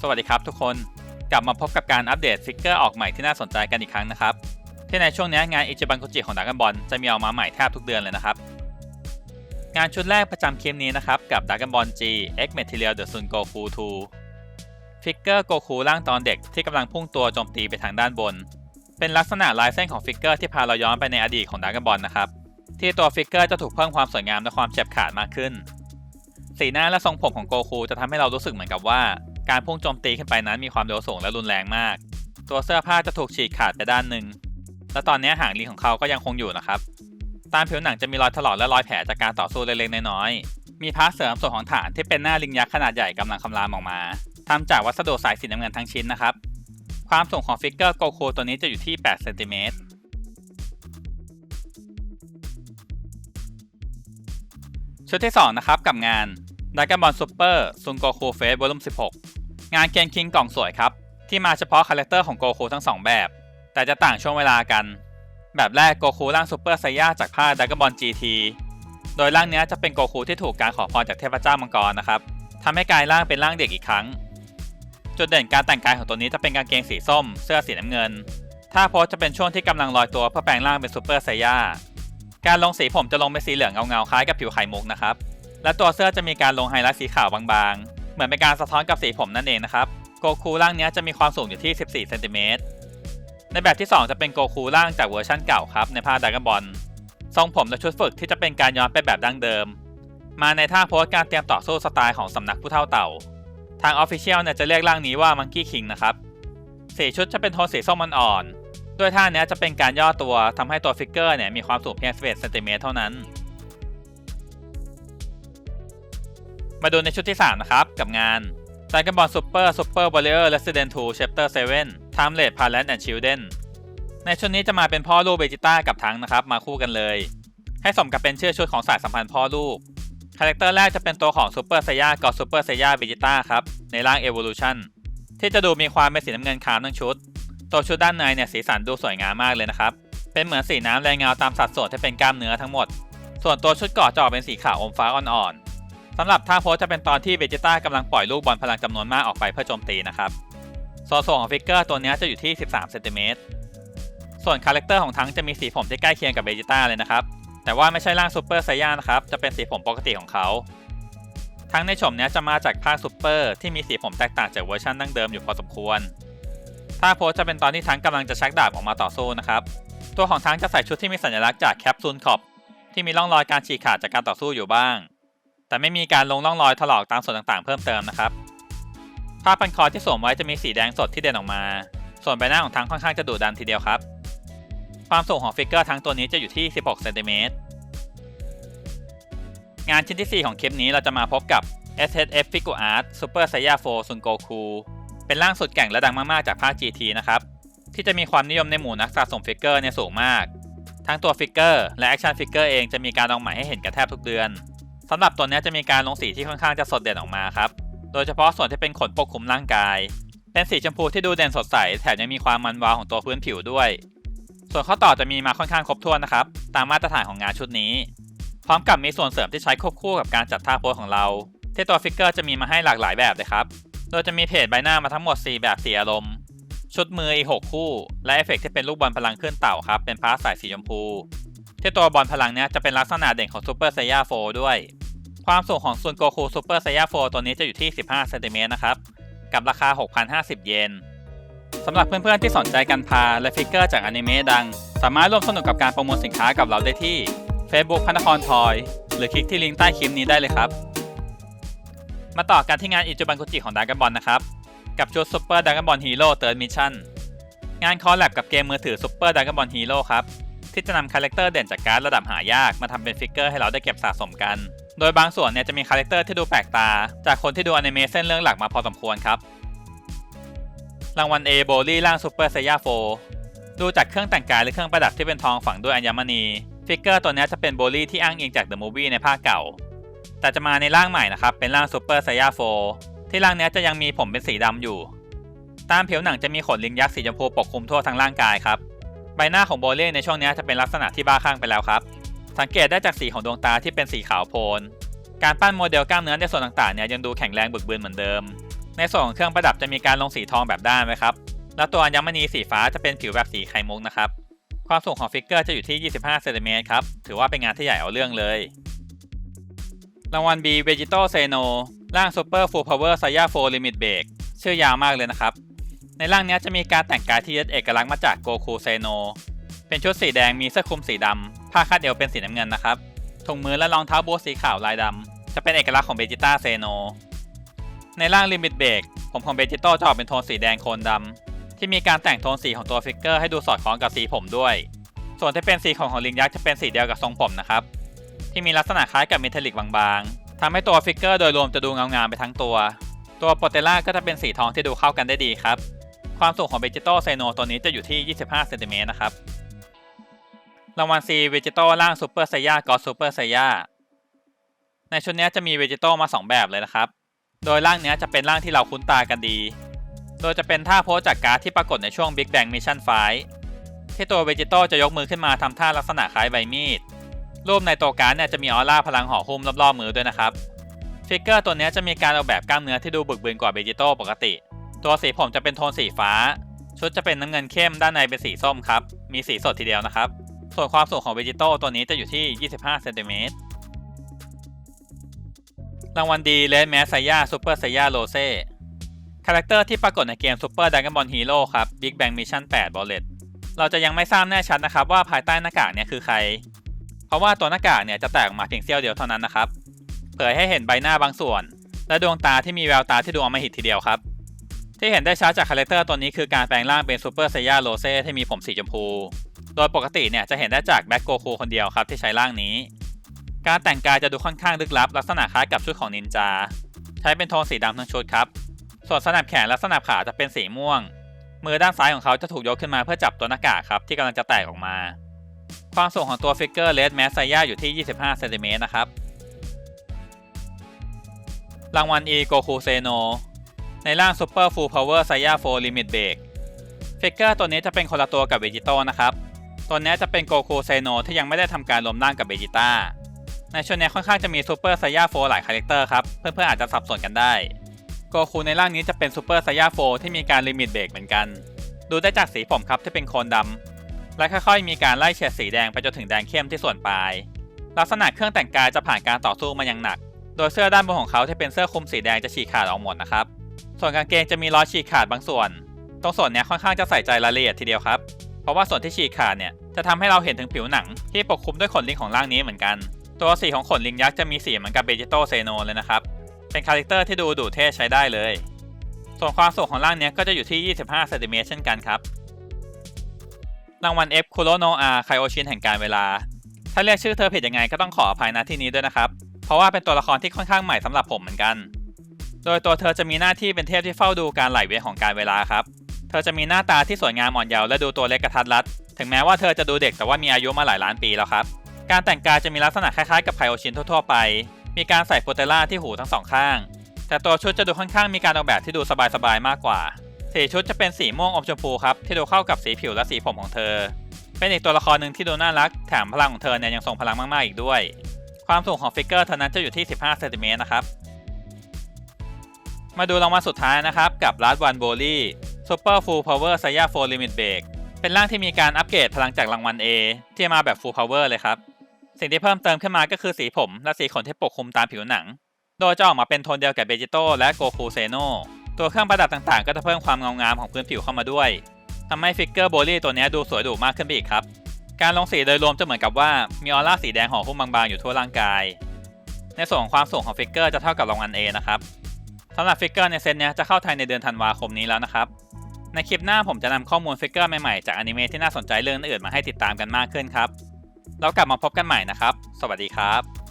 สวัสดีครับทุกคนกลับมาพบกับการอัปเดตฟิกเกอร์ออกใหม่ที่น่าสนใจกันอีกครั้งนะครับ ที่ในช่วงนี้งานอิจิบันโคจิของดากอนบอลจะมีออกมาใหม่แทบทุกเดือนเลยนะครับ งานชุดแรกประจำคลิปนี้นะครับ กับ Dragon Ball G X Material The Sun Goku 2ฟิกเกอร์โกคูร่างตอนเด็กที่กำลังพุ่งตัวโจมตีไปทางด้านบน เป็นลักษณะลายเส้นของฟิกเกอร์ที่พาเราย้อนไปในอดีตของดากอนบอลนะครับที่ตัวฟิกเกอร์จะถูกเพิ่มความสวยงามและความเฉียบขาดมากขึ้น สีหน้าและทรงผมของโกคูจะทำให้เรารู้สึกเหมือนกับว่า การพุ่งโจมตีขึ้นไปนั้นมีความเร็วสูงและรุนแรงมาก ตัวเสื้อผ้าจะถูกฉีกขาดไปด้านหนึ่ง และตอนนี้หางลิงของเขาก็ยังคงอยู่นะครับ ตามผิวหนังจะมีรอยถลอกและรอยแผลจากการต่อสู้เล็กๆน้อยๆ มีพาร์ทเสริมส่วนของฐานที่เป็นหน้าลิงยักษ์ขนาดใหญ่กำลังคำรามออกมาทำจากวัสดุสายสีน้ำเงินทั้งชิ้นนะครับ ความสูงของฟิกเกอร์โกโคตัวนี้จะอยู่ที่ 8 เซนติเมตร ชุดที่ 2 นะครับกับงาน Dragon Ball Super Sun Goku Face Volume 16 งานเกนคิงกล่องสวยครับ ที่มาเฉพาะคาแรคเตอร์ของโกคูทั้ง 2 แบบ แต่จะต่างช่วงเวลากัน แบบแรกโกคูร่างซูเปอร์ไซย่าจากผ้า Dragon Ball GT โดยร่างนี้จะเป็นโกคูที่ถูกการขอพรจากเทพเจ้ามังกรนะครับทำให้กลายร่างเป็นร่างเด็กอีกครั้ง จุดเด่นการแต่งกายของตัวนี้จะเป็นกางเกงสีส้ม เสื้อสีน้ำเงิน ถ้าโพสจะเป็นช่วงที่กำลังลอยตัวเพื่อแปลงร่างเป็นซูเปอร์ไซย่าการลงสีผมจะลงเป็นสีเหลืองเงาๆคล้ายกับผิวไข่มุกนะครับ และตัวเสื้อจะมีการลงไฮไลท์สีขาวบางๆ เหมือนเป็นการสะท้อนกับสีผมนั่นเองนะครับโกคูร่างนี้จะมีความสูงอยู่ที่ 14เซนติเมตรในแบบที่ 2 จะเป็นโกคูร่างจากเวอร์ชั่นเก่าครับในภาคดากอนบอลทรงผมและชุดฝึกที่จะเป็นการย้อนไปแบบดั้งเดิม มาในท่าโพสการเตรียมต่อสู้สไตล์ของสำนักผู้เท่าเต่า ทางออฟฟิเชียลเนี่ยจะเรียกร่างนี้ว่ามังกี้คิงนะครับสีชุดจะเป็นโทนสีส้มอ่อนๆด้วยท่านี้จะเป็นการย่อตัวทำให้ตัวฟิกเกอร์เนี่ยมีความสูงเพียง11เซนติเมตรเท่านั้น มาดูในชุดที่ 3 นะครับ กับงาน Dragon Ball Super Super Warrior Resident 2 Chapter 7 Timeless Parent and Children ในชุดนี้จะมาเป็นพ่อลูกเบจิต้ากับทั้งนะครับ มาคู่กันเลย ให้สมกับเป็นเชื่อชุดของสายสัมพันธ์พ่อลูกคาแรคเตอร์แรกจะเป็นตัวของ Super Saiya กับ Super Saiya Vegeta ครับ ในร่าง Evolution ที่จะดูมีความเป็นสีน้ำเงินคามทั้งชุด ตัวชุดด้านในเนี่ยสีสันดูสวยงามมากเลยนะครับ เป็นเหมือนสีน้ำแรงเงาตามสัดส่วนที่เป็นกล้ามเนื้อทั้งหมด ส่วนตัวชุดเกาะจะออกเป็นสีขาวอมฟ้าอ่อนๆ สำหรับท่าโพสจะเป็นตอนที่เบจิต้ากำลังปล่อยลูกบอลพลังจำนวนมากออกไปเพื่อโจมตีนะครับส่วนสูงของฟิกเกอร์ตัวนี้จะอยู่ที่ 13เซนติเมตรส่วนคาแรคเตอร์ของทั้งจะมีสีผมที่ใกล้เคียงกับเบจิต้าเลยนะครับ แต่ว่าไม่ใช่ร่างซูเปอร์ไซย่านะครับ จะเป็นสีผมปกติของเขา ทั้งในโฉมนี้จะมาจากภาคซูเปอร์ที่มีสีผมแตกต่างจากเวอร์ชันดั้งเดิมอยู่พอสมควรท่าโพสจะเป็นตอนที่ทั้งกำลังจะชักดาบออกมาต่อสู้นะครับ ตัวของทั้งจะใส่ชุดที่มีสัญลักษณ์จากแคปซูลขอบที่มีร่องรอยการฉีกขาดจากการต่อสู้อยู่บ้าง แต่ไม่มีการลงร่องรอยถลอกตามส่วนต่างๆ เพิ่มเติมนะครับผ้าพันคอที่สวมไว้จะมีสีแดงสดที่เด่นออกมา ส่วนใบหน้าของทั้งค่อนข้างจะดุดันทีเดียวครับ ความสูงของฟิกเกอร์ทั้งตัวนี้จะอยู่ที่ 16เซนติเมตรงานชิ้นที่ 4 ของคลิปนี้เราจะมาพบกับ SHF Figure Art Super Saiya 4 Sun Goku เป็นร่างสุดแก่งและดังมากๆจากภาค GT นะครับ ที่จะมีความนิยมในหมู่นักสะสมฟิกเกอร์เนี่ยสูงมาก ทั้งตัวฟิกเกอร์และแอคชั่นฟิกเกอร์เองจะมีการลงใหม่ให้เห็นกันแทบทุกเดือน สำหรับตัวนี้จะมีการลงสีที่ค่อนข้างจะสดเด่นออกมาครับ โดยเฉพาะส่วนที่เป็นขนปกคลุมร่างกาย เป็นสีชมพูที่ดูเด่นสดใส แถมยังมีความมันวาวของตัวพื้นผิวด้วย ส่วนข้อต่อจะมีมาค่อนข้างครบถ้วนนะครับ ตามมาตรฐานของงานชุดนี้ พร้อมกับมีส่วนเสริมที่ใช้ควบคู่กับการจัดท่าโพสของเรา ที่ตัวฟิกเกอร์จะมีมาให้หลากหลายแบบเลยครับ โดยจะมีเพจใบหน้ามาทั้งหมด 4 แบบสีอารมณ์ ชุดมืออีก6คู่ และเอฟเฟกที่เป็นลูกบอลพลังขึ้นเต่าครับ เป็นพาร์ทสายสีชมพู ที่ตัวบอลพลังเนี้ยจะเป็นลักษณะเด่นของซูเปอร์ไซย่าโฟด้วย ความสูงของซุนโกคูซูเปอร์ไซย่าโฟตัวนี้จะอยู่ที่ 15เซนติเมตรนะครับกับราคา 6,050 เยนสำหรับเพื่อนๆที่สนใจกันพาและฟิกเกอร์จากอนิเมะดัง สามารถร่วมสนุกกับการประมูลสินค้ากับเราได้ที่ Facebook พนครทอย หรือคลิกที่ลิงก์ใต้คลิปนี้ได้เลยครับ มาต่อกันที่งานอิจูบันคุจิของดากอนบอลนะครับ กับชุดซูเปอร์ดากอนบอลฮีโร่เติร์ดมิชชั่นงานคอลแลบกับเกมมือถือซูเปอร์ดากอนบอลฮีโร่ครับ ที่จะนำคาแรคเตอร์เด่นจากการ์ดระดับหายากมาทำเป็นฟิกเกอร์ให้เราได้เก็บสะสมกัน โดยบางส่วนเนี่ยจะมีคาแรคเตอร์ที่ดูแปลกตา จากคนที่ดูอนิเมะเส้นเรื่องหลักมาพอสมควรครับ รางวัล A โบลี่ร่างซูเปอร์ไซย่าโฟดูจากเครื่องแต่งกายและเครื่องประดับที่เป็นทองฝังด้วยอัญมณี ฟิกเกอร์ตัวนี้จะเป็นโบลี่ที่อ้างอิงจากเดอะมูฟวี่ในภาคเก่า แต่จะมาในร่างใหม่นะครับ เป็นร่างซูเปอร์ไซย่าโฟที่ร่างนี้จะยังมีผมเป็นสีดำอยู่ ตามผิวหนังจะมีขนลิงยักษ์สีชมพูปกคลุมทั่วทั้งร่างกายครับ ใบหน้าของโบลี่ในช่วงนี้จะเป็นลักษณะที่บ้าคลั่งไปแล้วครับ สังเกตได้จากสีของดวงตาที่เป็นสีขาวโพลน การปั้นโมเดลกล้ามเนื้อในส่วนต่างๆเนี่ยยังดูแข็งแรงบึกบืนเหมือนเดิม ในส่วนของเครื่องประดับจะมีการลงสีทองแบบด้านไว้ครับ แล้วตัวอัญมณีสีฟ้าจะเป็นผิวแบบสีไข่มุกนะครับ ความสูงของฟิกเกอร์จะอยู่ที่ 25เซนติเมตรครับ ถือว่าเป็นงานที่ใหญ่เอาเรื่องเลย รางวัล B Vegeto Seno ร่าง Super Full Power Saya 4 Limit Break ชื่อยาวมากเลยนะครับ ในร่างนี้จะมีการแต่งกายที่ยึดเอกลักษณ์มาจากโกคูเซโน เป็นชุดสีแดงมีเสื้อคลุมสีดำ ผ้าคาดเอวเป็นสีน้ำเงินนะครับถุงมือและรองเท้าบูทสีขาวลายดำ จะเป็นเอกลักษณ์ของเบจิต้าเซโน ในร่างลิมิตเบรกผมของเบจิโต้จะออกเป็นโทนสีแดงโคนดำ ที่มีการแต่งโทนสีของตัวฟิกเกอร์ให้ดูสอดคล้องกับสีผมด้วย ส่วนที่เป็นสีของของลิงยักษ์จะเป็นสีเดียวกับทรงผมนะครับ ที่มีลักษณะคล้ายกับเมทัลลิกบางๆทำให้ตัวฟิกเกอร์โดยรวมจะดูเงางามไปทั้งตัว ตัวโปเตล่าก็จะเป็นสีทองที่ดูเข้ากันได้ดีครับ ความสูงของเบจิโต้ไซโนตัวนี้จะอยู่ที่ 25 เซนติเมตรนะครับ รางวัล C เวจิโต้ล่างซูเปอร์ไซย่ากอซูเปอร์ไซย่าในชุดนี้จะมีเวจิโต้มา 2 แบบเลยนะครับ โดยร่างนี้จะเป็นร่างที่เราคุ้นตากันดี โดยจะเป็นท่าโพสจากการ์ดที่ปรากฏในช่วง Big Bang Mission 5ที่ตัวเวจิโต้จะยกมือขึ้นมาทำท่าลักษณะคล้ายใบมีด รูปในตัวการ์ดเนี่ยจะมีออร่าพลังห่อหุ้มรอบๆมือด้วยนะครับฟิกเกอร์ตัวนี้จะมีการออกแบบกล้ามเนื้อที่ดูบึกบืนกว่าเบจิโตปกติ ตัวสีผมจะเป็นโทนสีฟ้า ชุดจะเป็นน้ำเงินเข้มด้านในเป็นสีส้มครับ มีสีสดทีเดียวนะครับ ส่วนความสูงของเวจิโต้ตัวนี้จะอยู่ที่ 25เซนติเมตรรางวัลดีเลนแมสไซย่าซูเปอร์ไซย่าโรเซ่คาแรคเตอร์ที่ปรากฏในเกม Super Dragon Ball Hero ครับ Big Bang Mission 8 Bullet เราจะยังไม่ทราบแน่ชัดนะครับว่าภายใต้หน้ากากเนี่ยคือใคร เพราะว่าตัวหน้ากากเนี่ยจะแตกออกมาเพียงเสี้ยวเดียวเท่านั้นนะครับ เผยให้เห็นใบหน้าบางส่วน และดวงตาที่มีแววตาที่ดูอมหิตทีเดียวครับ ที่เห็นได้ชัดจากคาแรคเตอร์ตัวนี้คือการแปลงร่างเป็นซูเปอร์ไซย่าโรเซ่ที่มีผมสีชมพู โดยปกติเนี่ยจะเห็นได้จากแบ็กโกคูคนเดียวครับที่ใช้ร่างนี้ การแต่งกายจะดูค่อนข้างลึกลับ ลักษณะคล้ายกับชุดของนินจา ใช้เป็นโทนสีดำทั้งชุดครับ ส่วนสนับแขนและสนับขาจะเป็นสีม่วง มือด้านซ้ายของเขาจะถูกยกขึ้นมาเพื่อจับตัวหน้ากากครับที่กำลังจะแตกออกมา ความสูงของตัวฟิกเกอร์เลดแมสไซย่าอยู่ที่ 25เซนติเมตรนะครับ รางวัล E โกคูเซโน ในร่าง Super Full Power Saya 4 Limit Break ฟิกเกอร์ตัวนี้จะเป็นคนละตัวกับเวจิโตนะครับ ตัวนี้จะเป็นโกคูเซโนที่ยังไม่ได้ทำการรวมร่างกับเบจิต้า ในช่วงนี้ค่อนข้างจะมีซูเปอร์ไซยาโฟหลายคาแรคเตอร์ครับ เพื่อนๆอาจจะสับสนกันได้ โกคูในร่างนี้จะเป็นซูเปอร์ไซยาโฟที่มีการลิมิตเบรกเหมือนกัน ดูได้จากสีผมครับที่เป็นโคนดำ และค่อยๆมีการไล่เฉดสีแดงไปจนถึงแดงเข้มที่ส่วนปลาย ลักษณะเครื่องแต่งกายจะผ่านการต่อสู้มาอย่างหนัก โดยเสื้อด้านบนของเขาที่เป็นเสื้อคลุมสีแดงจะฉีกขาดออกหมดนะครับ ส่วนกางเกงจะมีรอยฉีกขาดบางส่วน ตรงส่วนนี้ค่อนข้างจะใส่ใจรายละเอียดทีเดียวครับ เพราะว่าส่วนที่ฉีกขาดเนี่ยจะทำให้เราเห็นถึงผิวหนัง ที่ปกคลุมด้วยขนลิงของร่างนี้เหมือนกัน ตัวสีของขนลิงยักษ์จะมีสีเหมือนกับเบจิโตเซโนเลยนะครับ เป็นคาแรคเตอร์ที่ดูดุเท่ใช้ได้เลย ส่วนความสูงของร่างนี้ก็จะอยู่ที่ 25เซนติเมตรเช่นกันครับ รางวัล F คุโรโนอาไคโอชินแห่งการเวลา ถ้าเรียกชื่อเธอผิดยังไงก็ต้องขออภัยณที่นี้ด้วยนะครับ เพราะว่าเป็นตัวละครที่ค่อนข้างใหม่สำหรับผมเหมือนกัน โดยตัวเธอจะมีหน้าที่เป็นเทพที่เฝ้าดูการไหลเวียนของการเวลาครับ เธอจะมีหน้าตาที่สวยงามอ่อนเยาว์และดูตัวเล็กกระทัดรัด ถึงแม้ว่าเธอจะดูเด็กแต่ว่ามีอายุมาหลายล้านปีแล้วครับ การแต่งกายจะมีลักษณะคล้ายๆกับไคโอชินทั่วๆไป มีการใส่โปเตล่าที่หูทั้งสองข้าง แต่ตัวชุดจะดูค่อนข้างมีการออกแบบที่ดูสบายๆมากกว่า สีชุดจะเป็นสีม่วงอมชมพูครับที่ดูเข้ากับสีผิวและสีผมของเธอ เป็นอีกตัวละครหนึ่งที่ดูน่ารัก แถมพลังของเธอเนี่ยยังทรงพลังมากๆอีกด้วย ความสูงของฟิกเกอร์เท่านั้นจะอยู่ที่ 15เซนติเมตรนะครับ มาดูรางวัลสุดท้ายนะครับ กับลาดวันโบลี่ Super Full Power Saya 4 Limit Break เป็นร่างที่มีการอัปเกรดพลังจากรางวัล A ที่มาแบบ Full Power เลยครับ สิ่งที่เพิ่มเติมขึ้นมาก็คือสีผม และสีขนที่ปกคลุมตามผิวหนัง โดยจะออกมาเป็นโทนเดียวกับเบจิโตและโกคูเซโนตัวเครื่องประดับต่างๆ ก็จะเพิ่มความเงางามของพื้นผิวเข้ามาด้วยทำให้ฟิกเกอร์โบลี่ตัวนี้ดูสวยดุมากขึ้นไปอีกครับ การลงสีโดยรวมจะเหมือนกับว่ามีออร่าสีแดงห่อหุ้มบางๆอยู่ทั่วร่างกาย ในส่วนของความสูงของฟิกเกอร์จะเท่ากับรางวัล A นะครับ สำหรับฟิกเกอร์ในเซตเนี้ยจะเข้าไทยในเดือนธันวาคมนี้แล้วนะครับ ในคลิปหน้าผมจะนำข้อมูลฟิกเกอร์ใหม่ๆจากอนิเมะที่น่าสนใจเรื่องอื่นมาให้ติดตามกันมากขึ้นครับ แล้วกลับมาพบกันใหม่นะครับ สวัสดีครับ